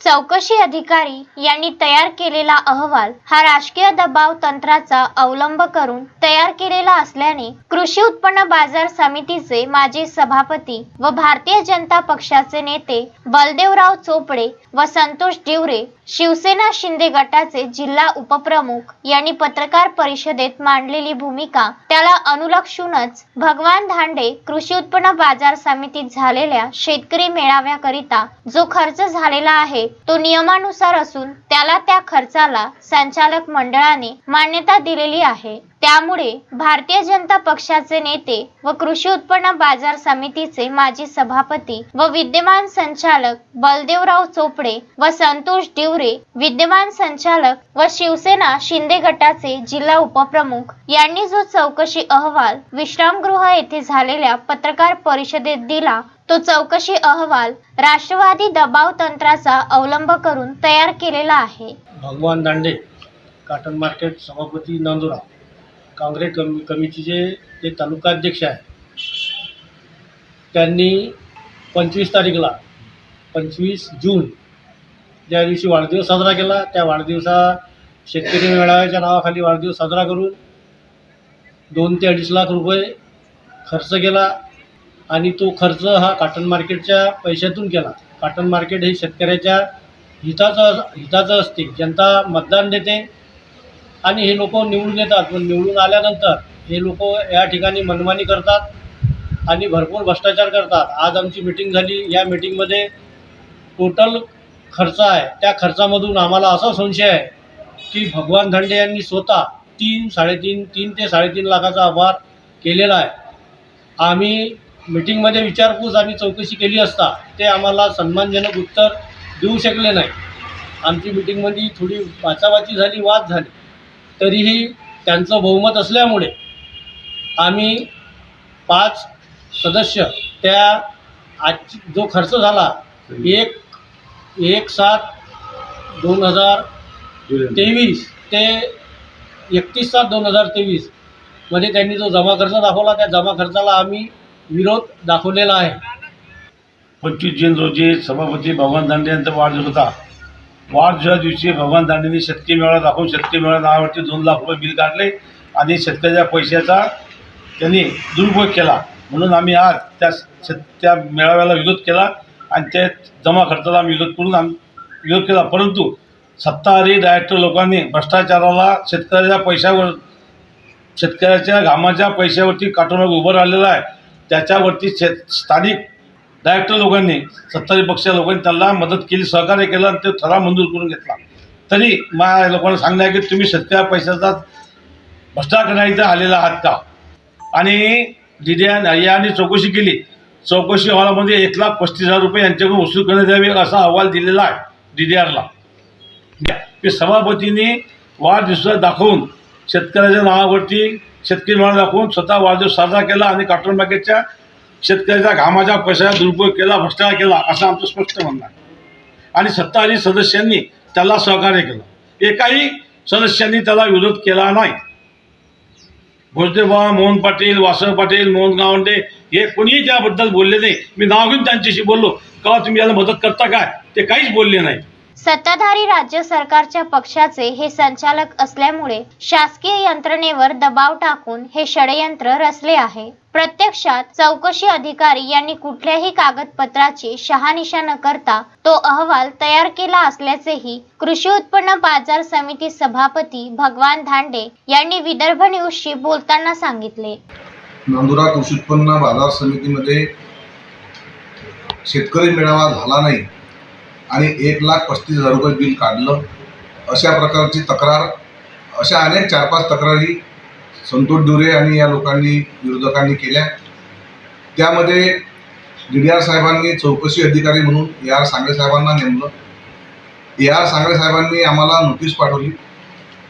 चौकशी अधिकारी यांनी तयार केलेला अहवाल हा राजकीय दबाव तंत्राचा अवलंब करून तयार केलेला असल्याने कृषी उत्पन्न बाजार समितीचे माजी सभापती व भारतीय जनता पक्षाचे नेते बलदेवराव चोपडे व संतोष डिवरे शिवसेना शिंदे गटाचे जिल्हा उपप्रमुख यांनी पत्रकार परिषदेत मांडलेली भूमिका त्याला अनुलक्षूनच भगवान धांडे कृषी उत्पन्न बाजार समितीत झालेल्या शेतकरी मेळाव्याकरिता जो खर्च झालेला आहे तो नियमानुसार असून त्याला त्या खर्चाला संचालक मंडळाने मान्यता दिलेली आहे. त्यामुळे भारतीय जनता पक्षाचे नेते व कृषी उत्पन्न बाजार समितीचे माजी सभापती व विद्यमान संचालक बलदेवराव चोपडे व संतोष डिवरे विद्यमान संचालक व शिवसेना शिंदे गटाचे जिल्हा उपप्रमुख यांनी जो चौकशी अहवाल विश्रामगृह येथे झालेल्या पत्रकार परिषदेत दिला तो चौकशी अहवाल राष्ट्रवादी दबाव तंत्राचा अवलंब करून तयार केलेला आहे. भगवान दांडे काटन मार्केट सभापती नांदुरा काँग्रेस कमी कमिटीचे ते तालुकाध्यक्ष आहे त्यांनी पंचवीस तारीखला पंचवीस जून ज्या दिवशी वाढदिवस साजरा केला त्या वाढदिवसा शेतकरी मेळाव्याच्या नावाखाली वाढदिवस साजरा करून दोन ते अडीच लाख रुपये खर्च केला. आणि तो खर्च हा काटन मार्केटच्या पैशातून केला. काटन मार्केट हे शेतकऱ्याच्या हिताचं हिताचं असते. जनता मतदान देते आणि हे लोक निवडून येतात. पण निवडून आल्यानंतर हे लोक या ठिकाणी मनमानी करतात आणि भरपूर भ्रष्टाचार करतात. आज आमची मिटिंग झाली. या मिटिंगमध्ये टोटल खर्च आहे. त्या खर्चामधून आम्हाला असा संशय आहे की भगवान धंडे यांनी स्वतः तीन साडेतीन तीन ते साडेतीन लाखाचा आभार केलेला आहे. आम्ही मिटिंगमध्ये विचारपूस आणि चौकशी केली असता ते आम्हाला सन्मानजनक उत्तर देऊ शकले नाही. आमची मिटिंगमध्ये थोडी वाचावाची झाली वाद झाली. तरीही त्यांचं बहुमत असल्यामुळे आम्ही पाच सदस्य त्या आज जो खर्च झाला एक एक सात दोन हजार तेवीस ते एकतीस सात दोन हजार तेवीसमध्ये त्यांनी जो जमा खर्च दाखवला त्या जमा खर्चाला आम्ही विरोध दाखवलेला आहे. पंचवीस जून रोजी सभापती भगवान दांडे यांचा वाढदिवस होता. वाढदिवसा दिवशी भगवान दांडेंनी शेतकरी मेळा दाखवून शेतकरी मेळा नावावरती दोन लाख रुपये बिल काढले आणि शेतकऱ्याच्या पैशाचा त्यांनी दुरुपयोग केला. म्हणून आम्ही आज त्या शेत त्या मेळाव्याला विरोध केला आणि त्या जमा खर्चाला आम्ही विरोध करून आम विरोध केला. परंतु सत्ताधारी डायरेक्टर लोकांनी भ्रष्टाचाराला शेतकऱ्याच्या पैशावर शेतकऱ्याच्या घामाच्या पैशावरती काटून उभं राहिलेला आहे. त्याच्यावरती शेत स्थानिक डायरेक्टर लोकांनी सत्ताधारी पक्ष लोकांनी त्यांना मदत केली सहकार्य केलं आणि ते ठराव मंजूर करून घेतला. तरी माझ्या लोकांना सांगणं आहे की तुम्ही शेतकऱ्या पैशाचा भ्रष्टाचार करण्याचा आलेला आहात का? आणि डी डी यांनी चौकशी केली. चौकशी अहवालामध्ये एक लाख पस्तीस हजार रुपये यांच्याकडून वसूल करण्यात यावे असा अहवाल दिलेला आहे डी डी आरला की सभापतींनी वाढदिवस दाखवून शेतकऱ्याच्या नावावरती शेतकरी मेळावा दाखवून स्वतः वाढदिवस साजरा केला आणि कार्टून मार्केटच्या शेतकऱ्याच्या घामाच्या पैशाचा दुरुपयोग केला भ्रष्टाचार केला असं आमचं स्पष्ट म्हणणं आहे. आणि सत्ताधारी सदस्यांनी त्याला सहकार्य केलं. एकाही सदस्यांनी त्याला विरोध केला नाही. भोजदेवा मोहन पाटील वासव पाटील मोहन गावंडे हे कोणीही त्याबद्दल बोलले नाही. मी नाव घेऊन त्यांच्याशी बोललो. का तुम्ही याला मदत करता काय? ते काहीच बोलले नाही. सत्ताधारी राज्य सरकारच्या पक्षाचे हे संचालक असल्यामुळे शासकीय यंत्रणेवर दबाव टाकून हे षडयंत्र रचले आहे. प्रत्यक्षात चौकशी अधिकारी यांनी कुठल्याही कागदपत्राची शहानिशा न करता तो अहवाल तयार केला असल्याचेही कृषी उत्पन्न बाजार समिती सभापती भगवान धांडे यांनी विदर्भ न्यूजशी बोलताना सांगितले. नांदुरा कृषी उत्पन्न बाजार समितीमध्ये शेतकरी मेळावा झाला नाही. आणि एक लाख पस्तीस हजार रुपये बिल काढलं. अशा प्रकारची तक्रार अशा अनेक चार पाच तक्रारी संतोष डुरे आणि या लोकांनी विरोधकांनी केल्या. त्यामध्ये डी डी आर साहेबांनी चौकशी अधिकारी म्हणून ए आर सांगळे साहेबांना नेमलं. ए आर सांगळे साहेबांनी आम्हाला नोटीस पाठवली.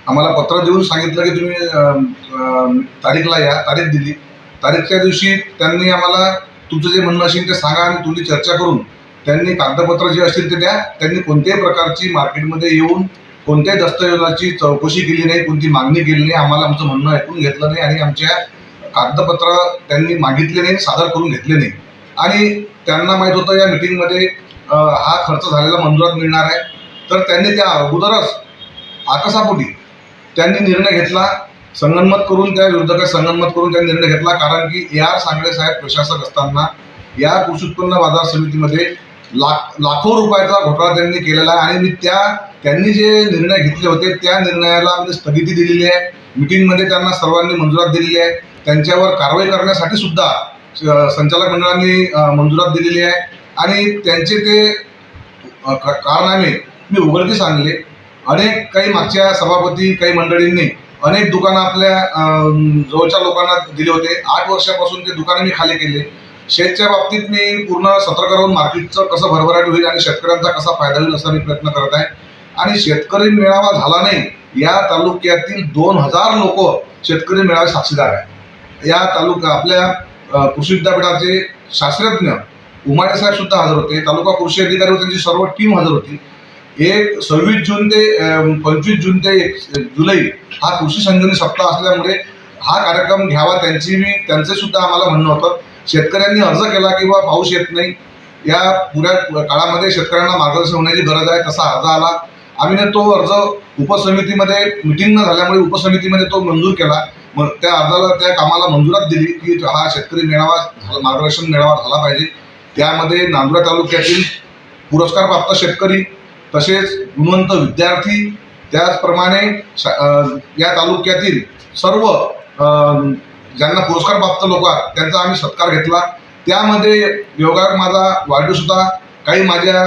आम्हाला पत्र देऊन सांगितलं की तुम्ही तारीखला या तारीख दिली. तारीखच्या दिवशी त्यांनी आम्हाला तुमचं जे म्हणणं असेल ते सांगा आणि तुमची चर्चा करून त्यांनी कागदपत्र जे असतील ते द्या. त्यांनी कोणत्याही प्रकारची मार्केटमध्ये येऊन कोणत्याही दस्तऐवजाची चौकशी केली नाही कोणती मागणी केली नाही आम्हाला आमचं म्हणणं ऐकून घेतलं नाही आणि आमच्या कागदपत्र त्यांनी मागितले नाही सादर करून घेतले नाही. आणि त्यांना माहीत होतं या मिटिंगमध्ये हा खर्च झालेला मंजुरात मिळणार आहे. तर त्यांनी त्या अगोदरच आकसापोटी त्यांनी निर्णय घेतला. संगनमत करून त्या विरोधकात संगनमत करून त्यांनी निर्णय घेतला. कारण की ए आर सांगळे साहेब प्रशासक असताना या कृषी उत्पन्न बाजार समितीमध्ये लाख लाखो रुपयाचा घोटाळा त्यांनी केलेला आहे. आणि मी त्या त्यांनी जे निर्णय घेतले होते त्या निर्णयाला म्हणजे स्थगिती दिलेली आहे. मिटिंगमध्ये त्यांना सर्वांनी मंजुरात दिलेली आहे. त्यांच्यावर कारवाई करण्यासाठी सुद्धा संचालक मंडळांनी मंजुरात दिलेली आहे. आणि त्यांचे ते क- कारनामे मी उघडकीस आणले. अनेक काही मागच्या सभापती काही मंडळींनी अनेक दुकानं आपल्या जवळच्या लोकांना दिले होते. आठ वर्षापासून ते दुकानं मी खाली केले. शेतच्या बाबतीत मी पूर्ण सतर्क राहून मार्केटचं कसं भरभराट होईल आणि शेतकऱ्यांचा कसा फायदा होईल असा मी प्रयत्न करत आहे. आणि शेतकरी मेळावा झाला नाही या तालुक्यातील दोन हजार लोक शेतकरी मेळावे साक्षीदार आहे या तालुका आपल्या कृषी विद्यापीठाचे शास्त्रज्ञ उमाटे साहेब सुद्धा हजर होते तालुका कृषी अधिकारी त्यांची सर्व टीम हजर होती. एक सव्वीस जून ते पंचवीस जून ते एक जुलै हा कृषी संजीवनी सप्ताह असल्यामुळे हा कार्यक्रम घ्यावा त्यांची मी त्यांचं सुद्धा आम्हाला म्हणणं होतं. शेतकऱ्यांनी अर्ज केला की बा पाऊस येत नाही. या पुऱ्या काळामध्ये शेतकऱ्यांना मार्गदर्शन होण्याची गरज आहे तसा अर्ज आला. आम्ही तो अर्ज उपसमितीमध्ये मिटिंग न झाल्यामुळे उपसमितीमध्ये तो मंजूर केला. मग त्या अर्जाला त्या कामाला मंजुरात दिली की हा शेतकरी मेळावा झाला- मार्गदर्शन मेळावा झाला पाहिजे. त्यामध्ये नांदुरा तालुक्यातील पुरस्कारप्राप्त शेतकरी तसेच गुणवंत विद्यार्थी त्याचप्रमाणे शा- या तालुक्यातील सर्व ज्यांना पुरस्कार प्राप्त लोक आहेत त्यांचा आम्ही सत्कार घेतला. त्यामध्ये योगायोग माझा वाढदिवस काही माझ्या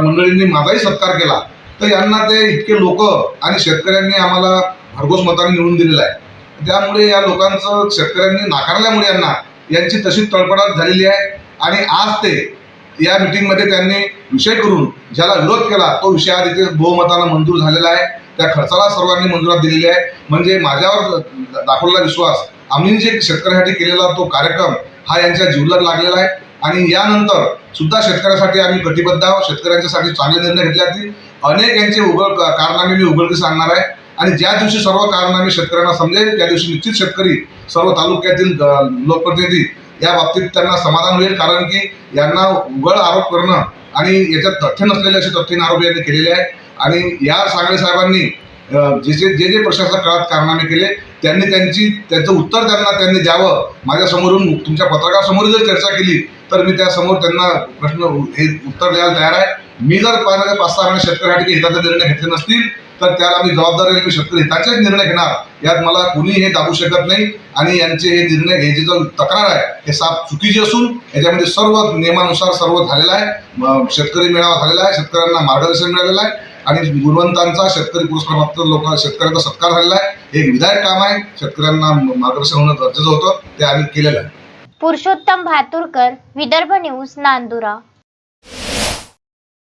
मंडळींनी माझाही सत्कार केला. तर यांना ते इतके लोक आणि शेतकऱ्यांनी आम्हाला भरघोस मताने निवडून दिलेलं आहे. त्यामुळे या लोकांचं शेतकऱ्यांनी नाकारल्यामुळे यांना यांची तशी तळपडाट झालेली आहे. आणि आज ते या मिटिंगमध्ये त्यांनी विषय करून ज्याला विरोध केला तो विषय आज इथे मंजूर झालेला आहे. त्या खर्चाला सर्वांनी मंजुरात दिलेली आहे. म्हणजे माझ्यावर दाखवलेला विश्वास आम्ही जे शेतकऱ्यासाठी केलेला तो कार्यक्रम हा यांच्या जीवलग लागलेला आहे. आणि यानंतर सुद्धा शेतकऱ्यासाठी आम्ही कटिबद्ध आहोत. शेतकऱ्यांच्यासाठी चांगले निर्णय घेतले जातील अनेक यांचे उघड कारनामे मी उघडकीस आणणार आहे. आणि ज्या दिवशी सर्व कारनामे शेतकऱ्यांना समजेल त्या दिवशी निश्चित शेतकरी सर्व तालुक्यातील लोकप्रतिनिधी या बाबतीत त्यांना समाधान होईल. कारण की यांना उघड आरोप करणं आणि याच्यात तथ्य नसलेले असे तथ्यहीन आरोप यांनी केलेले आहे आणि या सांगळे साहेबांनी जे जे जे जे प्रशासक काळात कारनामे केले त्यांनी त्यांची त्यांचं उत्तर त्यांना त्यांनी द्यावं. माझ्यासमोरून तुमच्या पत्रकारासमोर जर चर्चा केली तर मी त्यासमोर त्यांना प्रश्न हे उत्तर द्यायला तयार आहे. मी जर पाहिलं पाच सहा महिने शेतकऱ्यासाठी हिताचे निर्णय घेतले नसतील तर त्याला मी जबाबदार आहे मी शेतकरी हिताचेच निर्णय घेणार. यात मला कुणी हे दाबू शकत नाही आणि यांचे हे निर्णय हे जे जो तक्रार आहे हे साफ चुकीची असून याच्यामध्ये सर्व नियमानुसार सर्व झालेलं आहे. शेतकरी मेळावा झालेला आहे शेतकऱ्यांना मार्गदर्शन मिळालेलं आहे. आणि गुणवंतांचा शेतकरी पुरस्कार प्राप्त लोक शेतकऱ्यांचा सत्कार झालेला आहे. हे विधायक काम आहे. शेतकऱ्यांना मार्गदर्शन होणं गरजेचं होतं. ते आम्ही केलेलं आहे. पुरुषोत्तम भातुरकर विदर्भ न्यूज नांदुरा.